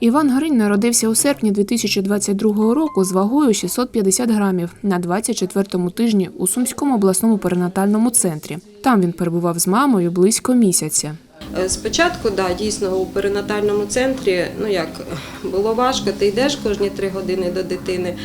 Іван Гринь народився у серпні 2022 року з вагою 650 грамів на 24-му тижні у Сумському обласному перинатальному центрі. Там він перебував з мамою близько місяця. Е, Спочатку, да, дійсно, у перинатальному центрі, ну як було важко, ти йдеш кожні три години до дитини.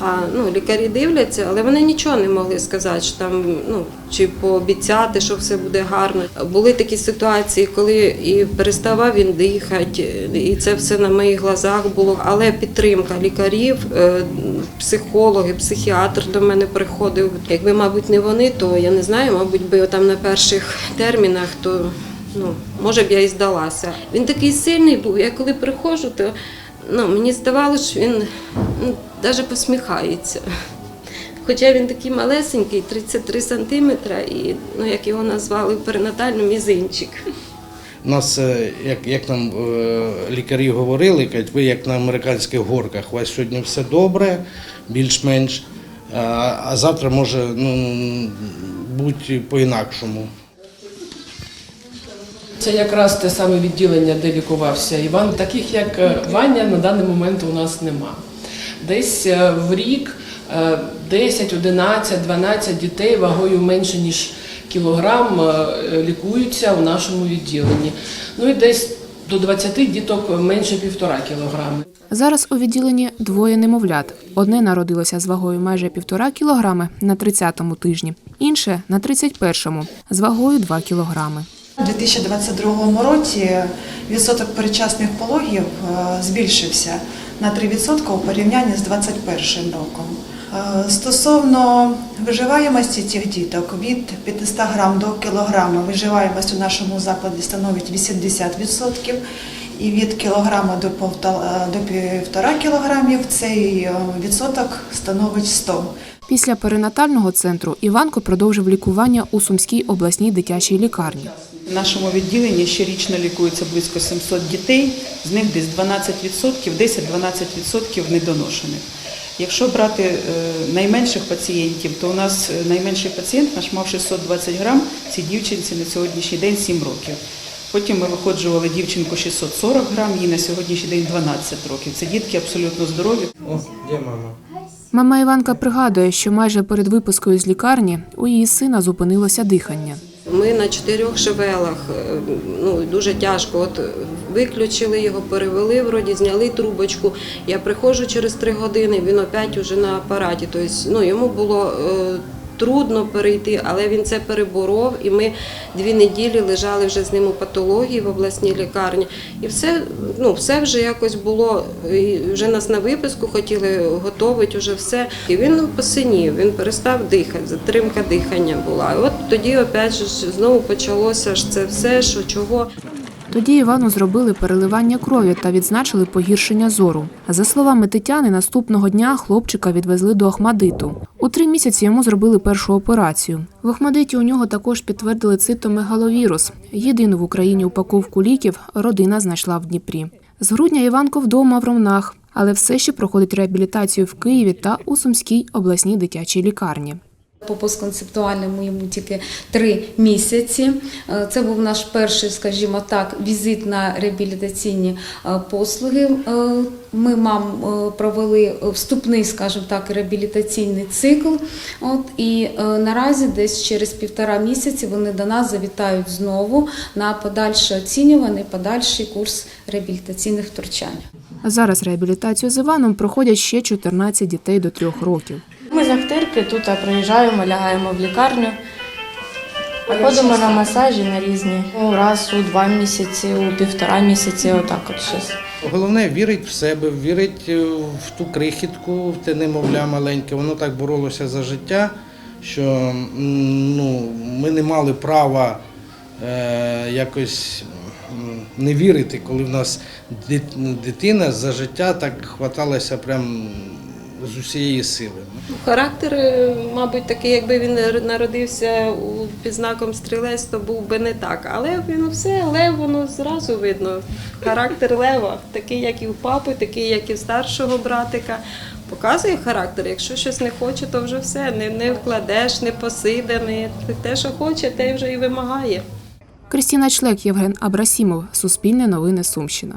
А ну, лікарі дивляться, але вони нічого не могли сказати, що там ну чи пообіцяти, що все буде гарно. Були такі ситуації, коли і переставав він дихати, і це все на моїх глазах було. Але підтримка лікарів, е, психологи, психіатр до мене приходив. Якби, мабуть, не вони, то я не знаю, мабуть, би там на перших термінах, то ну, може б я і здалася. Він такий сильний був. Я коли приходжу, то ну, мені здавалося, що він ну, навіть посміхається. Хоча він такий малесенький, 33 сантиметра, і ну, як його назвали перинатально мізинчик. У нас, е, як, як нам е, лікарі говорили, кажуть, ви як на американських горках, у вас сьогодні все добре, більш-менш, а завтра може ну, бути по-інакшому. Це якраз те саме відділення, де лікувався Іван. Таких як е, Ваня на даний момент у нас нема. Десь е, в рік е, 10, 11, 12 дітей вагою менше ніж кілограм е, лікуються у нашому відділенні. Ну і десь до 20 діток менше півтора кілограми. Зараз у відділенні двоє немовлят. Одне народилося з вагою майже півтора кілограми на 30-му тижні, інше на 31-му з вагою 2 кілограми. У 2022 році відсоток передчасних пологів е, збільшився на 3% у порівнянні з 2021 роком. Е, Стосовно виживаємості цих діток від 500 грам до кілограма виживаємость у нашому закладі становить 80%, і від кілограма до до півтора кілограмів цей е, відсоток становить 100%. Після перинатального центру Іванко продовжив лікування у Сумській обласній дитячій лікарні. В нашому відділенні щорічно лікується близько 700 дітей, з них десь 12%, 10-12% недоношених. Якщо брати е, найменших пацієнтів, то у нас е, найменший пацієнт наш мав 620 грам, цій дівчинці на сьогоднішній день 7 років. Потім ми виходжували дівчинку 640 грам, їй на сьогоднішній день 12 років. Це дітки абсолютно здорові. О, де мама? Мама Іванка пригадує, що майже перед випускою з лікарні у її сина зупинилося дихання. Ми на чотирьох шевелах, е, ну дуже тяжко. От виключили його, перевели, вроді зняли трубочку. Я приходжу через три години, він опять уже на апараті. Тобто, ну йому було е, трудно перейти, але він це переборов. І ми дві неділі лежали вже з ним у патології в обласній лікарні. І все, ну все вже якось було. І вже нас на виписку хотіли готувати, вже все. І він посинів, він перестав дихати, затримка дихання була. І от тоді опять же знову почалося ж це все, що чого. Тоді Івану зробили переливання крові та відзначили погіршення зору. За словами Тетяни, наступного дня хлопчика відвезли до Охмадиту. У три місяці йому зробили першу операцію. В Охмадиті у нього також підтвердили цитомегаловірус. Єдину в Україні упаковку ліків родина знайшла в Дніпрі. З грудня Іванко вдома в Ромнах, але все ще проходить реабілітацію в Києві та у Сумській обласній дитячій лікарні. По постконцептуальному йому тільки три місяці. Е, Це був наш перший, скажімо так, візит на реабілітаційні е, послуги. Е, Ми мам провели вступний, скажімо так, реабілітаційний цикл. От і наразі, десь через півтора місяці, вони до нас завітають знову на подальше оцінюваний, подальший курс реабілітаційних втручань. Зараз реабілітацію з Іваном проходять ще 14 дітей до трьох років. Ми з Ахтирки тут приїжджаємо, лягаємо в лікарню. Ходимо на масажі на різні. Ну, Раз у два місяці, у півтора місяці, отак от щось. Головне вірить в себе, вірить е, в ту крихітку, в те немовля маленьке. Воно так боролося за життя, що ну, ми не мали права е, якось не вірити, коли в нас дитина за життя так хваталася прям з усієї сили. Характер, е, мабуть, такий, якби він народився у- під знаком стрілець, то був би не так. Але він все, лев, воно зразу видно. Характер лева, такий, як і у папи, такий, як і в старшого братика. Показує характер. Якщо щось не хоче, то вже все. Не, не вкладеш, не посиде, не те, що хоче, те вже і вимагає. Кристина Члек, Євген Абрасімов, Суспільне новини Сумщина.